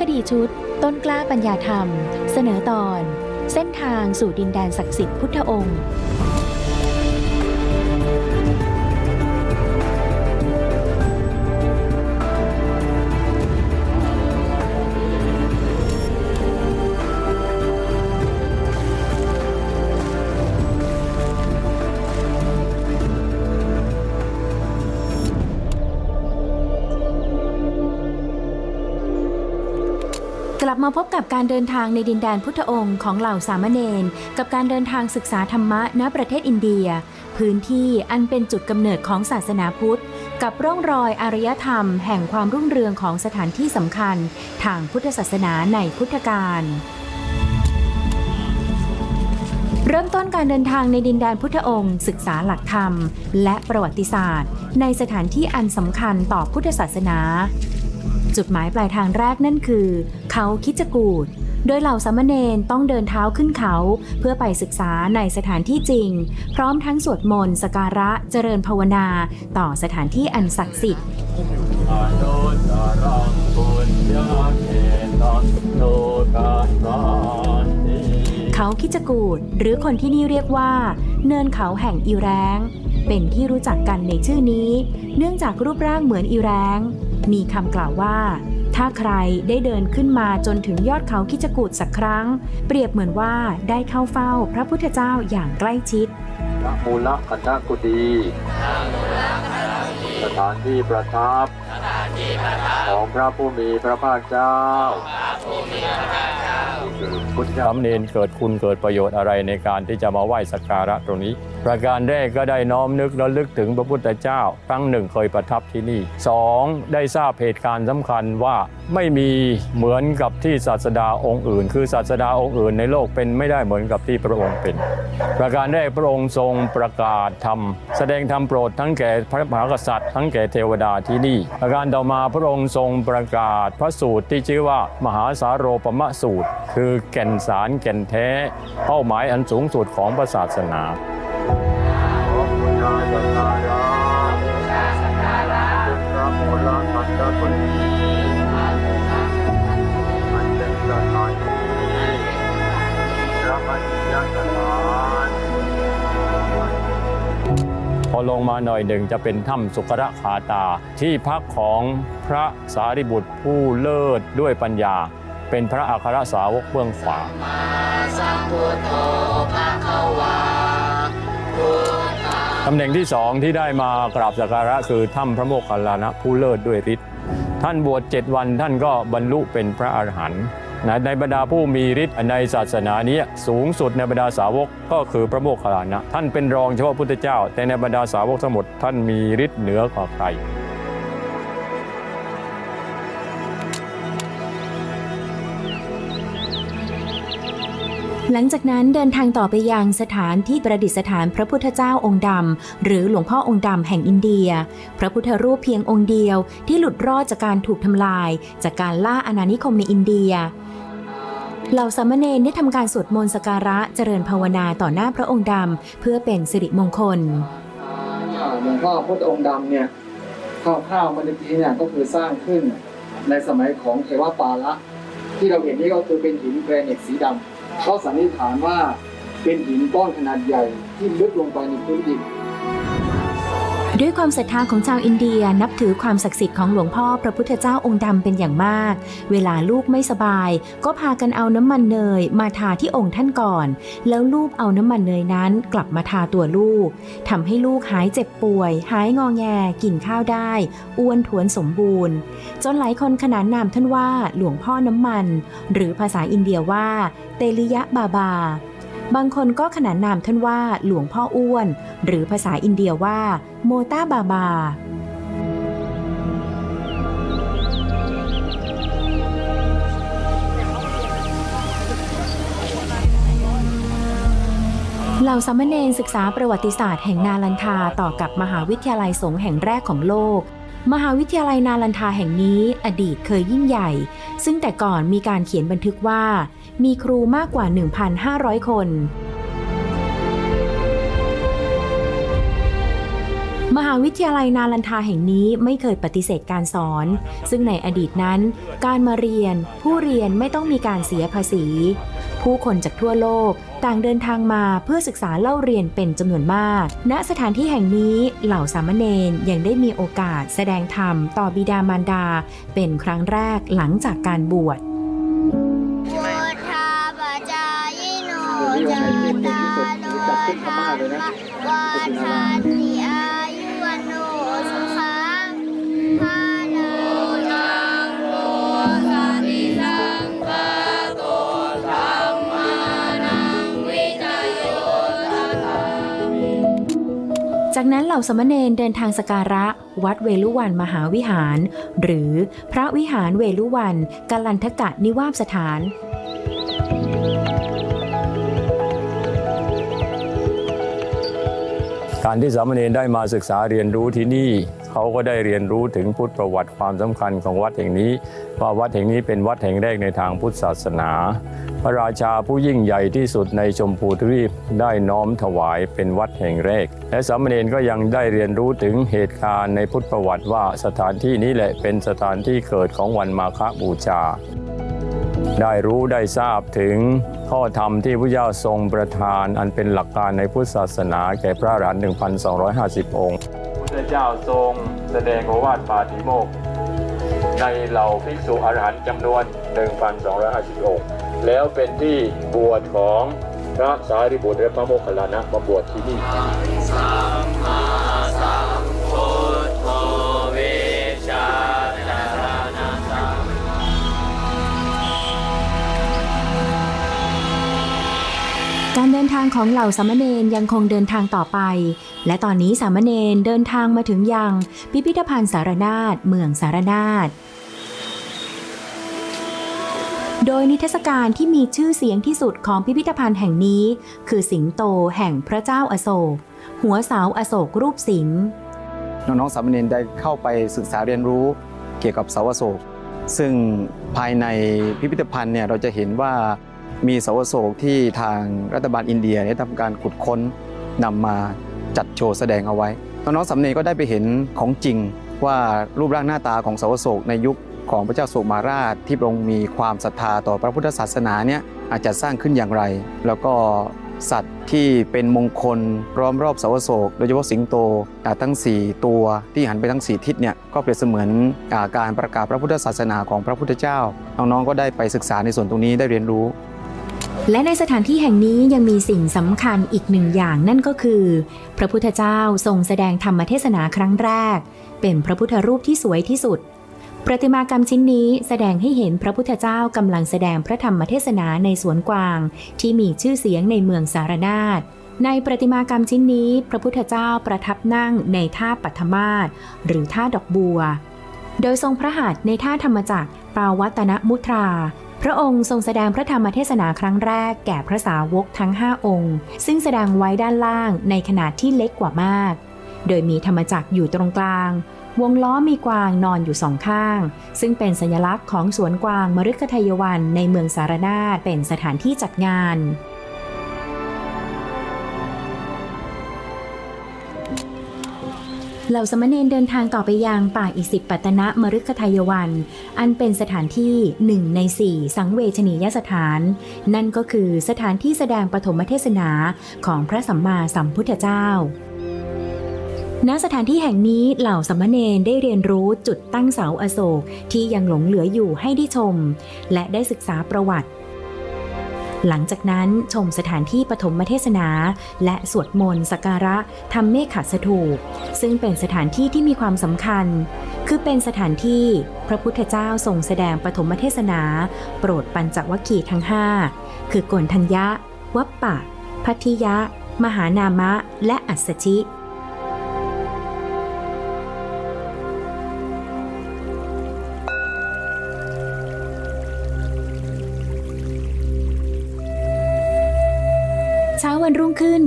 คดีชุด ต้นกล้าปัญญาธรรม เสนอตอน เส้นทางสู่ดินแดนศักดิ์สิทธิ์พุทธองค์ ลับมาพบกับการเดินทางในดินแดนพุทธองค์ของเหล่าสามเณรกับการเดินทางศึกษาธรรมะณประเทศอินเดีย พื้นที่อันเป็นจุดกำเนิดของศาสนาพุทธ กับร่องรอยอารยธรรม แห่งความรุ่งเรืองของสถานที่สำคัญ ทางพุทธศาสนาในพุทธกาลเริ่มต้นการเดินทางในดินแดนพุทธองค์ ศึกษาหลักธรรม และประวัติศาสตร์ ในสถานที่อันสำคัญต่อพุทธศาสนา จุดหมายปลายทางแรกนั่นคือ เขาคิจกูดโดยเหล่าสามเณรต้องเดินเท้าขึ้นเขา เพื่อไปศึกษาในสถานที่จริง พร้อมทั้งสวดมนต์สการะเจริญภาวนา ต่อสถานที่อันศักดิ์สิทธิ์เขาคิจกูดหรือคนที่นี่เรียกว่า เนินเขาแห่งอีแรงเป็นที่รู้จักกันในชื่อนี้ เนื่องจากรูปร่างเหมือนอีแรง มีคำกล่าวว่า ถ้าใครได้เดินขึ้นมาจนถึงยอดเขาคิจกูดสักครั้ง เปรียบเหมือนว่าได้เข้าเฝ้าพระพุทธเจ้าอย่างใกล้ชิดพระมูลคันธกุดีสถานที่ประทับของพระผู้มีพระภาคเจ้า ทธธรรมเนนเกิดคุณเกิดประโยชน์อะไรในการที่จะมาไหว้สักการะตรงนี้ ประการแรกก็ได้น้อมนึกระลึกถึงพระพุทธเจ้า ครั้งหนึ่งเคยประทับที่นี่สองได้ทราบเหตุการณ์สำคัญว่าไม่มีเหมือนกับที่ศาสดาองค์อื่น คือศาสดาองค์อื่นในโลกเป็นไม่ได้เหมือนกับที่พระองค์เป็น ประการแรกพระองค์ทรงประกาศธรรม แสดงธรรมโปรดทั้งแก่พระมหากษัตริย์ ทั้งแก่เทวดาที่นี่ ประการต่อมาพระองค์ทรงประกาศพระสูตรที่ชื่อว่ามหาสาโรปมสูตร คือแก่นสารแก่นแท้ เป้าหมายอันสูงสุดของพระศาสนาพระโมลคันธกุณีอันเป็นสถานที่พระปฏิญาณสถานพอลงมาหน่อยหนึ่งจะเป็นถ้ำสุขระคาตา ที่พักของพระสารีบุตรผู้เลิศด้วยปัญญา เป็นพระอัครสาวกเบื้องขวาตำแหน่งที่สองที่ได้มากราบสักการะคือถ้ำพระโมคคัลลานะผู้เลิศด้วยฤทธิ์ท่านบวชเจ็ดวันท่านก็บรรลุเป็นพระอรหันต์นะในบรรดาผู้มีฤทธิ์ในศาสนานี้สูงสุดในบรรดาสาวกก็คือพระโมคคัลลานะ ท่านเป็นรองเฉพาะพุทธเจ้า แต่ในบรรดาสาวกทั้งหมดท่านมีฤทธิ์เหนือกว่าใคร หลังจากนั้นเดินทางต่อไปยังสถานที่ประดิษฐานพระพุทธเจ้าองค์ดำหรือหลวงพ่อองค์ดำแห่งอินเดีย พระพุทธรูปเพียงองค์เดียวที่หลุดรอดจากการถูกทำลาย จากการล่าอาณานิคมในอินเดียเหล่าสามเณรได้ทำการสวดมนต์สการะเจริญภาวนาต่อหน้าพระองค์ดำเพื่อเป็นสิริมงคลหลวงพ่อพุทธองค์ดำเนี่ยคร่าวๆมันเองเนี่ยก็คือสร้างขึ้นในสมัยของเทวปาละที่เราเห็นนี่ก็คือเป็นหินแกรนิตสีดำ เขาสันนิษฐานว่าเป็นหินก้อนขนาดใหญ่ที่ลึกลงไปในพื้นดิน ด้วยความศรัทธาของชาวอินเดียนับถือความศักดิ์สิทธิ์ของหลวงพ่อพระพุทธเจ้าองค์ดำเป็นอย่างมาก เวลาลูกไม่สบาย ก็พากันเอาน้ำมันเนยมาทาที่องค์ท่านก่อน แล้วลูกเอาน้ำมันเนยนั้นกลับมาทาตัวลูกทำให้ลูกหายเจ็บป่วย หายงอแงกินข้าวได้ อ้วนท้วนสมบูรณ์ จนหลายคนขนานนามท่านว่าหลวงพ่อน้ำมัน หรือภาษาอินเดียว่า เตลิยะบาบา บางคนก็ขนานนามท่านว่าหลวงพ่ออ้วน หรือภาษาอินเดียว่า โมตาบาบาเหล่าสามเณรศึกษาประวัติศาสตร์แห่งนาลันทาต่อกับมหาวิทยาลัยสงฆ์แห่งแรกของโลก มหาวิทยาลัยนาลันทาแห่งนี้อดีตเคยยิ่งใหญ่ ซึ่งแต่ก่อนมีการเขียนบันทึกว่า มีครูมากกว่า 1,500 คนมหาวิทยาลัยนาลันทาแห่งนี้ไม่เคยปฏิเสธการสอน ซึ่งในอดีตนั้น การมาเรียน ผู้เรียนไม่ต้องมีการเสียภาษี ผู้คนจากทั่วโลกต่างเดินทางมาเพื่อศึกษาเล่าเรียนเป็นจำนวนมาก ณ สถานที่แห่งนี้เหล่าสามเณรยังได้มีโอกาสแสดงธรรมต่อบิดามารดา เป็นครั้งแรกหลังจากการบวช จากนั้นเหล่าสมณเณรเดินทางสการะ วัดเวลุวันมหาวิหาร หรือพระวิหารเวลุวันกัลันทกะนิวาสสถานการที่สามเณรได้มาศึกษาเรียนรู้ที่นี่ เขาก็ได้เรียนรู้ถึงพุทธประวัติความสำคัญของวัดแห่งนี้ว่าวัดแห่งนี้เป็นวัดแห่งแรกในทางพุทธศาสนา พระราชาผู้ยิ่งใหญ่ที่สุดในชมพูทวีปได้น้อมถวายเป็นวัดแห่งแรก และสามเณรก็ยังได้เรียนรู้ถึงเหตุการณ์ในพุทธประวัติว่าสถานที่นี้แหละเป็นสถานที่เกิดของวันมาฆบูชา ได้รู้ได้ทราบถึงข้อธรรมที่พระเจ้าทรงประทานอันเป็นหลักการในพุทธศาสนาแก่พระรหัน1,250 องค์พุทธเจ้าทรงแสดงโอวาทปาฏิโมกข์ในเหล่าภิกษุอรหันต์จำนวน 1,250 องค์ แล้วเป็นที่บวชของพระสารีบุตรและพระโมคคัลลานะมาบวชที่นี่การเดินทางของเหล่าสามเณรยังคงเดินทางต่อไป และตอนนี้สามเณรเดินทางมาถึงยังพิพิธภัณฑ์สารนาฏเมืองสารนาฏ โดยนิทรรศการที่มีชื่อเสียงที่สุดของพิพิธภัณฑ์แห่งนี้ คือสิงโตแห่งพระเจ้าอโศก หัวเสาอโศกรูปสิงห์น้องๆสามเณรได้เข้าไปศึกษาเรียนรู้เกี่ยวกับเสาวโศก ซึ่งภายในพิพิธภัณฑ์เนี่ยเราจะเห็นว่ามีเสาวโศกที่ทางรัฐบาลอินเดียได้ทำการขุดค้นนำมาจัดโชว์แสดงเอาไว้น้องๆสามเณรก็ได้ไปเห็นของจริงว่ารูปร่างหน้าตาของเสาวโศกในยุค ของพระเจ้าโศกมาราชที่พระองค์มีความศรัทธาต่อพระพุทธศาสนาเนี่ยอาจจะสร้างขึ้นอย่างไร แล้วก็สัตว์ที่เป็นมงคลล้อมรอบเสาวโศก โดยเฉพาะสิงโตทั้ง 4 ตัวที่หันไปทั้ง 4 ทิศเนี่ยก็เปรียบเสมือนอาการประกาศพระพุทธศาสนาของพระพุทธเจ้าน้องๆก็ได้ไปศึกษาในส่วนตรงนี้ได้เรียนรู้และในสถานที่แห่งนี้ยังมีสิ่งสำคัญอีกหนึ่งอย่างนั่นก็คือ พระพุทธเจ้าทรงแสดงธรรมเทศนาครั้งแรก เป็นพระพุทธรูปที่สวยที่สุด ประติมากรรมชิ้นนี้แสดงให้เห็นพระพุทธเจ้ากำลังแสดงพระธรรมเทศนาในสวนกวาง ที่มีชื่อเสียงในเมืองสารนาฏในประติมากรรมชิ้นนี้ พระพุทธเจ้าประทับนั่งในท่าปัทมาศหรือท่าดอกบัว โดยทรงพระหัตถ์ในท่าธรรมจักรปาวัตนมุตรา พระองค์ทรงแสดงพระธรรมเทศนาครั้งแรกแก่พระสาวกทั้ง 5 องค์ ซึ่งแสดงไว้ด้านล่างในขนาดที่เล็กกว่ามาก โดยมีธรรมจักรอยู่ตรงกลาง วงล้อมีกวางนอนอยู่สองข้าง ซึ่งเป็นสัญลักษณ์ของสวนกวางมฤคทายวันในเมืองสารนาฏเป็นสถานที่จัดงานเหล่าสมณเณรเดินทางต่อไปยังป่าอิสิปปตนะมฤคทายวัน อันเป็นสถานที่หนึ่งในสี่สังเวชนียสถาน นั่นก็คือสถานที่แสดงปฐมเทศนาของพระสัมมาสัมพุทธเจ้า ณสถานที่แห่งนี้เหล่าสมณเณรได้เรียนรู้จุดตั้งเสาอโศกที่ยังหลงเหลืออยู่ให้ได้ชม และได้ศึกษาประวัติ หลังจากนั้นชมสถานที่ปฐมเทศนา และสวดมนต์สักการะทำเมฆขัดสถูปซึ่งเป็นสถานที่ที่มีความสำคัญ คือเป็นสถานที่พระพุทธเจ้าทรงแสดงปฐมเทศนา โปรดปัญจวัคคีย์ทั้ง5คือโกนทัญญะ วัปปะ พัทธิยะ มหานามะ และอัสสชิ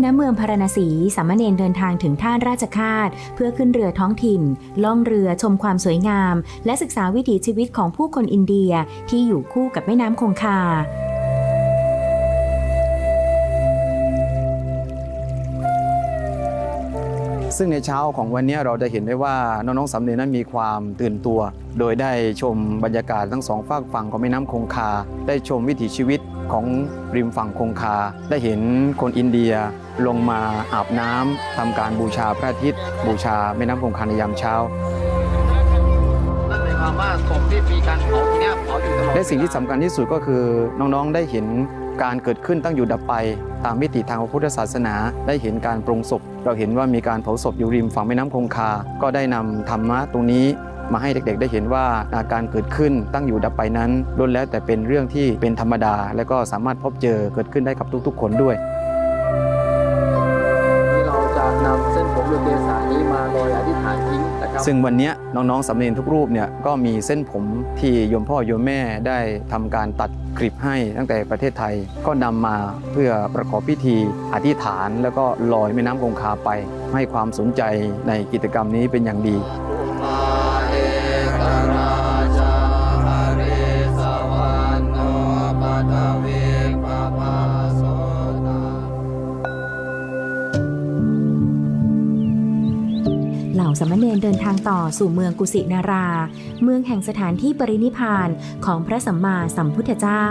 ณเมืองพาราณสีสามเณรเดินทางถึงท่าราชคาตเพื่อขึ้นเรือท้องถิ่น ล่องเรือชมความสวยงาม และศึกษาวิถีชีวิตของผู้คนอินเดียที่อยู่คู่กับแม่น้ำคงคาซึ่งในเช้าของวันนี้เราจะเห็นได้ว่าน้องๆสำเนียนั้นมีความตื่นตัว โดยได้ชมบรรยากาศทั้งสองฝากฝั่งของแม่น้ำคงคา ได้ชมวิถีชีวิต ของริมฝั่งคงคา ได้เห็นคนอินเดียลงมาอาบน้ำทำการบูชาพระอาทิตย์ บูชาแม่น้ำคงคาในยามเช้านั่นหมายความว่าศพที่มีการเผาที่เนี้ยเผาอยู่ตลอดและสิ่งที่สำคัญที่สุดก็คือน้องๆได้เห็นการเกิดขึ้นตั้งอยู่ดับไป ตามมิติทางพระพุทธศาสนา ได้เห็นการปรงศพ เราเห็นว่ามีการเผาศพอยู่ริมฝั่งแม่น้ำคงคา ก็ได้นำธรรมะตรงนี้ มาให้เด็กๆ ได้เห็นว่าอาการเกิดขึ้นตั้งอยู่ดับไปนั้นล้วนแล้วแต่เป็นเรื่องที่เป็นธรรมดา และก็สามารถพบเจอเกิดขึ้นได้กับทุกๆ คนด้วยที่เราจะนำเส้นผมหรือเกสานี้มาลอยอธิษฐานทิ้งนะครับซึ่งวันเนี้ยน้องๆสำเนียงทุกรูปเนี่ยก็มีเส้นผมที่โยมพ่อโยมแม่ได้ทำการตัดกริบให้ตั้งแต่ประเทศไทยก็นำมาเพื่อประกอบพิธีอธิษฐาน แล้วก็ลอยแม่น้ำคงคาไป ให้ความสนใจในกิจกรรมนี้เป็นอย่างดี สมณเณรเดินทางต่อสู่เมืองกุสินารา เมืองแห่งสถานที่ปรินิพานของพระสัมมาสัมพุทธเจ้า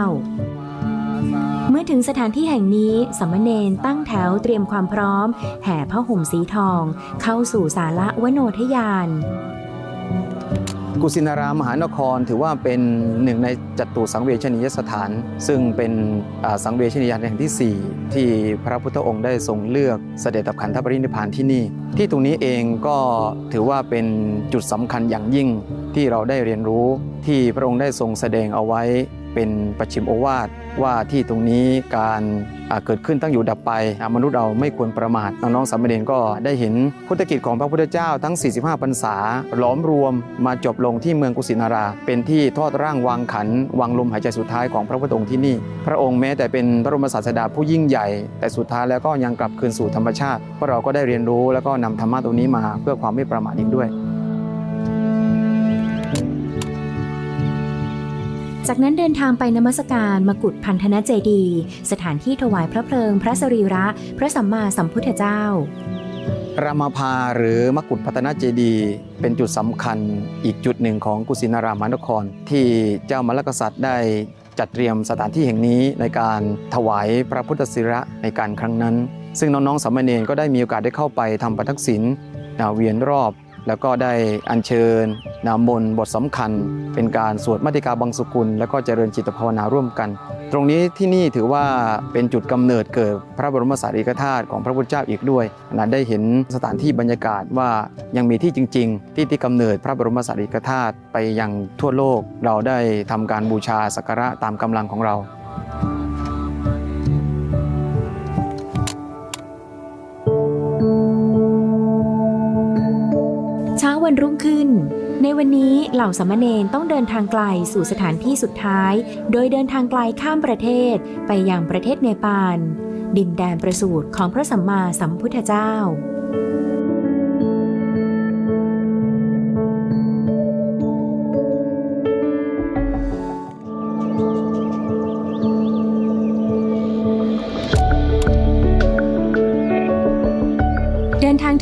เมื่อถึงสถานที่แห่งนี้สมณเณรตั้งแถวเตรียมความพร้อม แห่ผ้าห่มสีทอง เข้าสู่สาระวโนทยาน กุสินารามหานครถือว่าเป็นหนึ่งในจัตุสังเวชนียสถาน ซึ่งเป็นสังเวชนียานแห่งที่ 4 ที่พระพุทธองค์ได้ทรงเลือกเสด็จดับขันธปรินิพพานที่นี่ ที่ตรงนี้เองก็ถือว่าเป็นจุดสำคัญอย่างยิ่งที่เราได้เรียนรู้ที่พระองค์ได้ทรงแสดงเอาไว้เป็นปัจฉิมโอวาทว่าที่ตรงนี้การ เกิดขึ้นตั้งอยู่ดับไป มนุษย์เราไม่ควรประมาทน้องๆสามเณรก็ได้เห็นพุทธกิจของพระพุทธเจ้าทั้ง 45พรรษาหลอมรวมมาจบลงที่เมืองกุสินารา เป็นที่ทอดร่างวางขันวางลมหายใจสุดท้ายของพระพุทธองค์ที่นี่ พระองค์แม้แต่เป็นพระบรมศาสดาผู้ยิ่งใหญ่ แต่สุดท้ายแล้วก็ยังกลับคืนสู่ธรรมชาติพวกเราก็ได้เรียนรู้แล้วก็นำธรรมะตรงนี้มาเพื่อความไม่ประมาทอีกด้วย จากนั้นเดินทางไปนมัสการมกุฏพันธนเจดี สถานที่ถวายพระเพลิง พระสรีระ พระสัมมาสัมพุทธเจ้ารามาพาหรือมกุฏพัฒนเจดีเป็นจุดสำคัญอีกจุดหนึ่งของกุสินารามานคร ที่เจ้ามรรคกษัตริย์ได้จัดเตรียมสถานที่แห่งนี้ในการถวายพระพุทธศิระในการครั้งนั้น ซึ่งน้องๆสามเณรก็ได้มีโอกาสได้เข้าไปทำประทักษิณนาเวียนรอบ แล้วก็ได้อัญเชิญนามนต์บทสำคัญ เป็นการสวดมัติกาบังสุกุล แล้วก็เจริญจิตภาวนาร่วมกัน ตรงนี้ที่นี่ถือว่าเป็นจุดกำเนิดเกิดพระบรมสารีริกธาตุของพระพุทธเจ้าอีกด้วยนะได้เห็นสถานที่บรรยากาศว่ายังมีที่จริง ๆ ที่ที่กำเนิดพระบรมสารีริกธาตุไปยังทั่วโลก เราได้ทำการบูชาสักการะตามกำลังของเรา วันนี้เหล่าสามเณรต้องเดินทางไกลสู่สถานที่สุดท้าย โดยเดินทางไกลข้ามประเทศไปยังประเทศเนปาล ดินแดนประสูติของพระสัมมาสัมพุทธเจ้า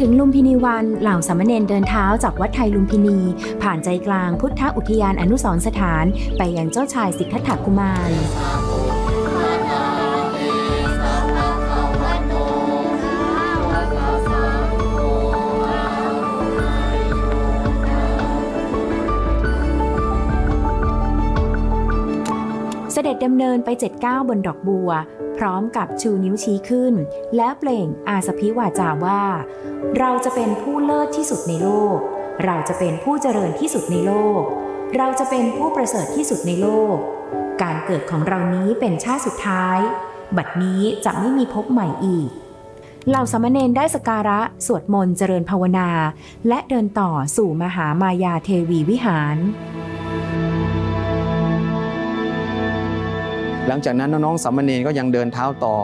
ถึงลุมพินีวันเหล่าสามเณรเดินเท้าจากวัดไทยลุมพินี ผ่านใจกลางพุทธอุทยานอนุสรสถาน ไปยังเจ้าชายสิทธัตถกุมารเสด็จดำเนินไปเจ็ดก้าบนดอกบัว ร้อมกับชูนิ้วชี้ขึ้น และเปล่งอาสพิวาจาว่า เราจะเป็นผู้เลิศที่สุดในโลก เราจะเป็นผู้เจริญที่สุดในโลก เราจะเป็นผู้ประเสริฐที่สุดในโลก การเกิดของเรานี้เป็นชาติสุดท้าย บัดนี้จะไม่มีพบใหม่อีกเหล่าสามเณรได้สกการะ สวดมนต์เจริญภาวนา และเดินต่อสู่มหามายาเทวีวิหาร หลังจากนั้นน้องๆสามเณรก็ยังเดินเท้าต่อ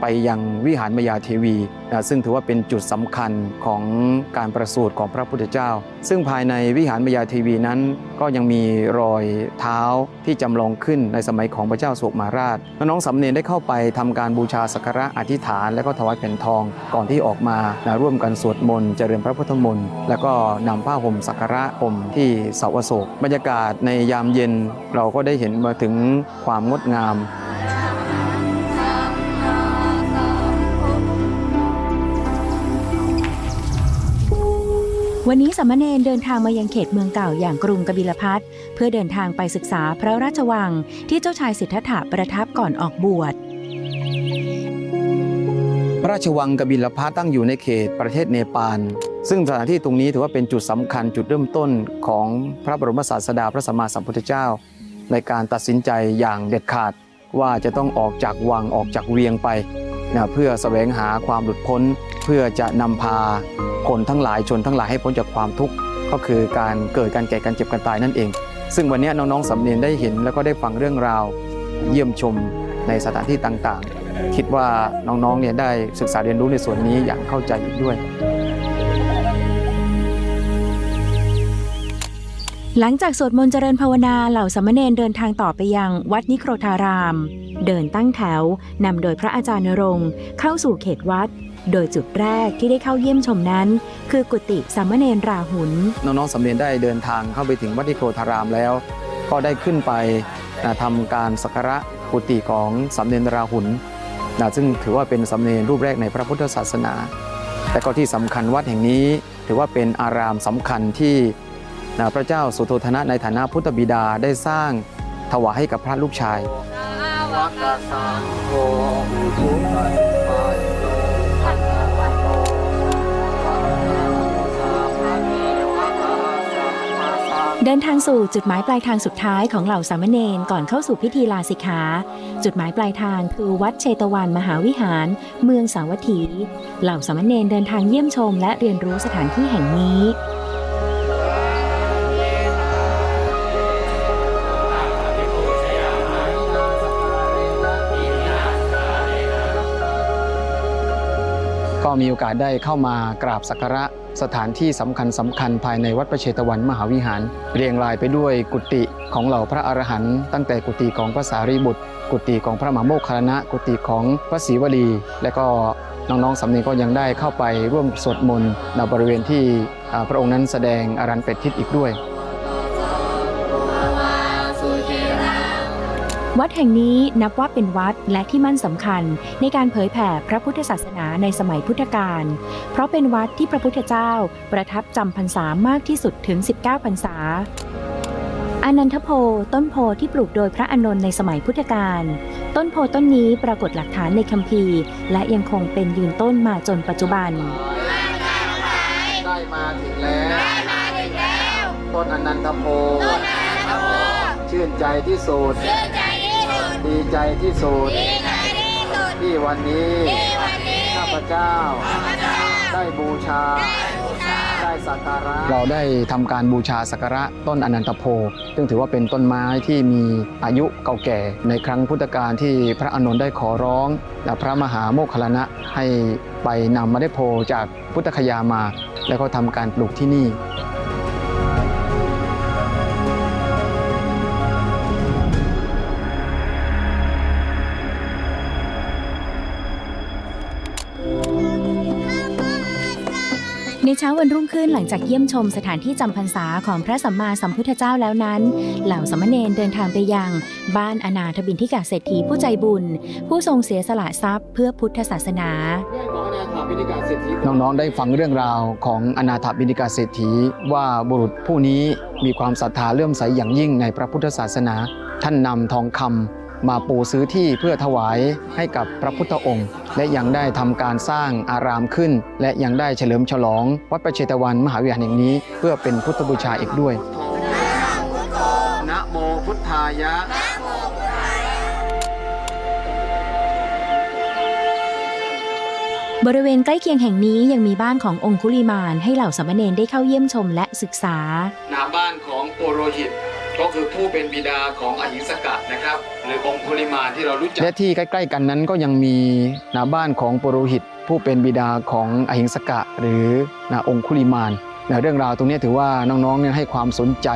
ไปยังวิหารมยาเทวีนะซึ่งถือว่าเป็นจุดสำคัญของการประสูติของพระพุทธเจ้า ซึ่งภายในวิหารมยาเทวีนั้น ก็ยังมีรอยเท้าที่จำลองขึ้นในสมัยของพระเจ้าโศกมาราชน้องสำเนียนได้เข้าไปทำการบูชาสักการะอธิษฐาน และก็ถวายแผ่นทองก่อนที่ออกมานะร่วมกันสวดมนต์เจริญพระพุทธมนต์แล้วก็นำผ้าห่มสักการะห่มที่เสาอโศกบรรยากาศในยามเย็นเราก็ได้เห็นมาถึงความงดงาม วันนี้สามเณรเดินทางมายังเขตเมืองเก่าอย่างกรุงกบิลพัทเพื่อเดินทางไปศึกษาพระราชวังที่เจ้าชายสิทธัตถะประทับก่อนออกบวช พระราชวังกบิลพัทตั้งอยู่ในเขตประเทศเนปาล ซึ่งสถานที่ตรงนี้ถือว่าเป็นจุดสำคัญจุดเริ่มต้นของพระบรมศาสดาพระสัมมาสัมพุทธเจ้า ในการตัดสินใจอย่างเด็ดขาดว่าจะต้องออกจากวังออกจากเวียงไป นะเพื่อแสวงหาความหลุดพ้น เพื่อจะนำพาคนทั้งหลายชนทั้งหลายให้พ้นจากความทุกข์ก็คือการเกิดการแก่การเจ็บการตายนั่นเอง ซึ่งวันนี้น้องๆสำเนียนได้เห็นแล้วก็ได้ฟังเรื่องราว เยี่ยมชมในสถานที่ต่างๆ คิดว่าน้องๆเนี่ยได้ศึกษาเรียนรู้ในส่วนนี้อย่างเข้าใจอีกด้วย หลังจากสวดมนต์เจริญภาวนาเหล่าสามเณรเดินทางต่อไปยังวัดนิโครธาราม เดินตั้งแถวนำโดยพระอาจารย์นรงค์เข้าสู่เขตวัด โดยจุดแรกที่ได้เข้าเยี่ยมชมนั้น คือกุฏิสามเณรราหุลน้องๆสำเนียนได้เดินทางเข้าไปถึงวัดนิโคธารามแล้ว ก็ได้ขึ้นไปทำการสักการะกุฏิของสำเนียนราหุลนซึ่งถือว่าเป็นสำเนียนรูปแรกในพระพุทธศาสนา แต่ก็ที่สำคัญวัดแห่งนี้ ถือว่าเป็นอารามสำคัญที่พระเจ้าสุโธธนะในฐานะพุทธบิดาได้สร้างถวายให้กับพระลูกชาย วัคสังโฆอุทุปันปายโยภัตตวันโตเดินทางสู่จุดหมายปลายทางสุดท้ายของเหล่าสามเณรก่อนเข้าสู่พิธีลาสิกขา จุดหมายปลายทางคือวัดเชตวันมหาวิหาร เมืองสาวัตถี เหล่าสามเณรเดินทางเยี่ยมชมและเรียนรู้สถานที่แห่งนี้ ก็มีโอกาสได้เข้ามากราบสักการะสถานที่สำคัญสำคัญภายในวัดประเชตวันมหาวิหาร เรียงรายไปด้วยกุฏิของเหล่าพระอรหันต์ตั้งแต่กุฏิของพระสารีบุตร กุฏิของพระมหาโมคคลลนะกุฏิของพระศรีวลี และก็น้องๆสำเนียงก็ยังได้เข้าไปร่วมสวดมนต์ณบริเวณที่พระองค์นั้นแสดงอารันเป็ดทิศอีกด้วย วัดแห่งนี้นับว่าเป็นวัดและที่มั่นสำคัญในการเผยแผ่พระพุทธศาสนาในสมัยพุทธกาล เพราะเป็นวัดที่พระพุทธเจ้าประทับจำพรรษามากที่สุดถึง 19 พรรษาอนันทโพต้นโพที่ปลูกโดยพระอานนท์ในสมัยพุทธกาลต้นโพต้นนี้ปรากฏหลักฐานในคัมภีร์ และยังคงเป็นยืนต้นมาจนปัจจุบัน ได้มาถึงแล้วต้นอนันตโพชื่นใจที่สุด ดีใจที่สุดที่วันนี้ข้าพเจ้า ได้บูชา ได้สักการะ เราได้ทำการบูชาสักการะต้นอนันตโพซึ่งถือว่าเป็นต้นไม้ที่มีอายุเก่าแก่ในครั้งพุทธกาลที่พระอานนท์ได้ขอร้องและพระมหาโมคคัลลานะให้ไปนำเมาได้โพจากพุทธคยามา แล้วก็ทำการปลูกที่นี่ ในเช้าวันรุ่งขึ้นหลังจากเยี่ยมชมสถานที่จำพรรษาของพระสัมมาสัมพุทธเจ้าแล้วนั้น เหล่าสามเณรเดินทางไปยัง บ้านอนาถบินทิกาเศรษฐีผู้ใจบุญ ผู้ทรงเสียสละทรัพย์เพื่อพุทธศาสนา น้องๆได้ฟังเรื่องราวของอนาถบิณฑิกาเศรษฐีว่าบุรุษผู้นี้มีความศรัทธาเลื่อมใสอย่างยิ่งในพระพุทธศาสนา ท่านนำทองคำ มาปูซื้อที่เพื่อถวายให้กับพระพุทธองค์ และยังได้ทำการสร้างอารามขึ้น และยังได้เฉลิมฉลอง วัดประเชตวันมหาวิหารแห่งนี้ เพื่อเป็นพุทธบูชาอีกด้วยนะโมพุทธายะบริเวณใกล้เคียงแห่งนี้ยังมีบ้านขององคุลิมานให้เหล่าสามเณรได้เข้าเยี่ยมชมและศึกษา หน้าบ้านของโปโรหิต ก็คือผู้เป็นบิดาของอหิงสกะนะครับ หรือองคุลิมาที่เรารู้จักและที่ใกล้ ๆ กันนั้นก็ยังมีนาบ้านของปโรหิต ผู้เป็นบิดาของอหิงสกะ หรือนาองคุลิมานนะเรื่องราวตรงนี้ถือว่าน้องๆเนี่ยให้ความสนใจ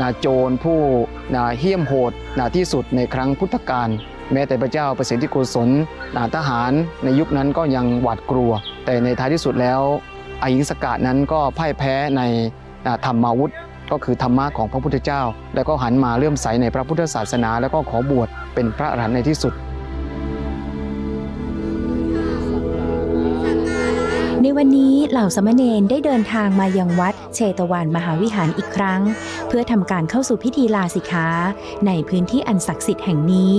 นาโจรผู้นาเหี้ยมโหดนาที่สุดในครั้งพุทธกาลแม้แต่พระเจ้าประสิทธิโกศลนาทหารในยุคนั้นก็ยังหวาดกลัว แต่ในท้ายที่สุดแล้วอหิงสกะนั้นก็พ่ายแพ้ในนาธรรมาวุธ ก็คือธรรมะของพระพุทธเจ้า แล้วก็หันมาเลื่อมใสในพระพุทธศาสนา แล้วก็ขอบวชเป็นพระอรหันต์ในที่สุด ในวันนี้เหล่าสามเณรได้เดินทางมายังวัดเชตวันมหาวิหารอีกครั้ง เพื่อทำการเข้าสู่พิธีลาสิกขาในพื้นที่อันศักดิ์สิทธิ์แห่งนี้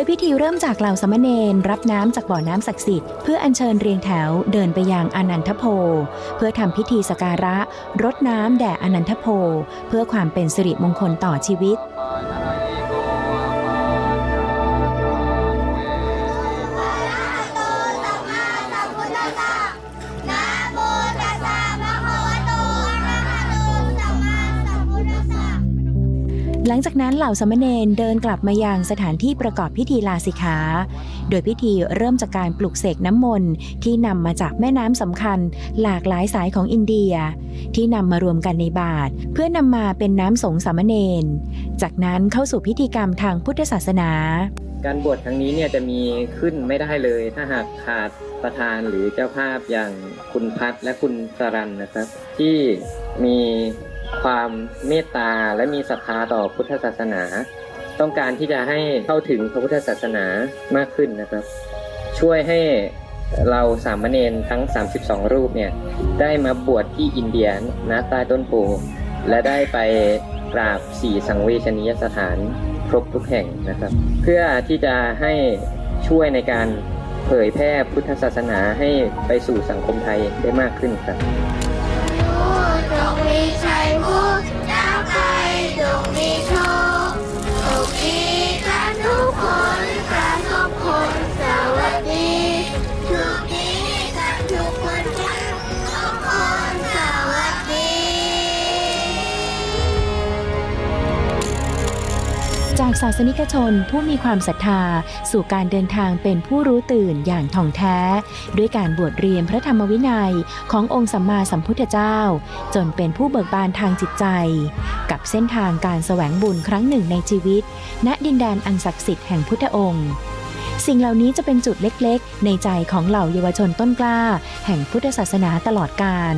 ยพิธีเริ่มจากเหล่าสามเณรรับน้ำจากบ่อน้ำศักดิ์สิทธิ์เพื่ออัญเชิญเรียงแถวเดินไปยังอนันทโพเพื่อทำพิธีสการะรดน้ำแด่อนันทโพเพื่อความเป็นสิริมงคลต่อชีวิต หลังจากนั้นเหล่าสามเณรเดินกลับมายังสถานที่ประกอบพิธีลาสิกขา โดยพิธีเริ่มจากการปลุกเสกน้ำมนต์ที่นำมาจากแม่น้ำสำคัญหลากหลายสายของอินเดีย ที่นำมารวมกันในบาตรเพื่อนำมาเป็นน้ำสงสามเณร จากนั้นเข้าสู่พิธีกรรมทางพุทธศาสนา การบวชครั้งนี้เนี่ยจะมีขึ้นไม่ได้เลย ถ้าหากขาดประธานหรือเจ้าภาพอย่างคุณพัฒและคุณสรันนะครับ ที่มี ความเมตตาและมีศรัทธาต่อพุทธศาสนา ต้องการที่จะให้เข้าถึงพระพุทธศาสนามากขึ้นนะครับ ช่วยให้เราสามเณรทั้ง 32 รูปเนี่ยได้มาบวชที่อินเดียณใต้ต้นโพและได้ไปกราบสี่สังเวชนียสถานครบทุกแห่งนะครับ เพื่อที่จะให้ช่วยในการเผยแพร่พุทธศาสนาให้ไปสู่สังคมไทยได้มากขึ้นครับ มีชัยผู้จะไปจงมีโชคสุขีกันทุกคนประสบผล ศาสนิกชนผู้มีความศรัทธา สู่การเดินทางเป็นผู้รู้ตื่นอย่างท่องแท้ ด้วยการบวชเรียนพระธรรมวินัยขององค์สัมมาสัมพุทธเจ้า จนเป็นผู้เบิกบานทางจิตใจ กับเส้นทางการแสวงบุญครั้งหนึ่งในชีวิต ณดินแดนอันศักดิ์สิทธิ์แห่งพุทธองค์สิ่งเหล่านี้จะเป็นจุดเล็กๆ ในใจของเหล่าเยาวชนต้นกล้า แห่งพุทธศาสนาตลอดกาล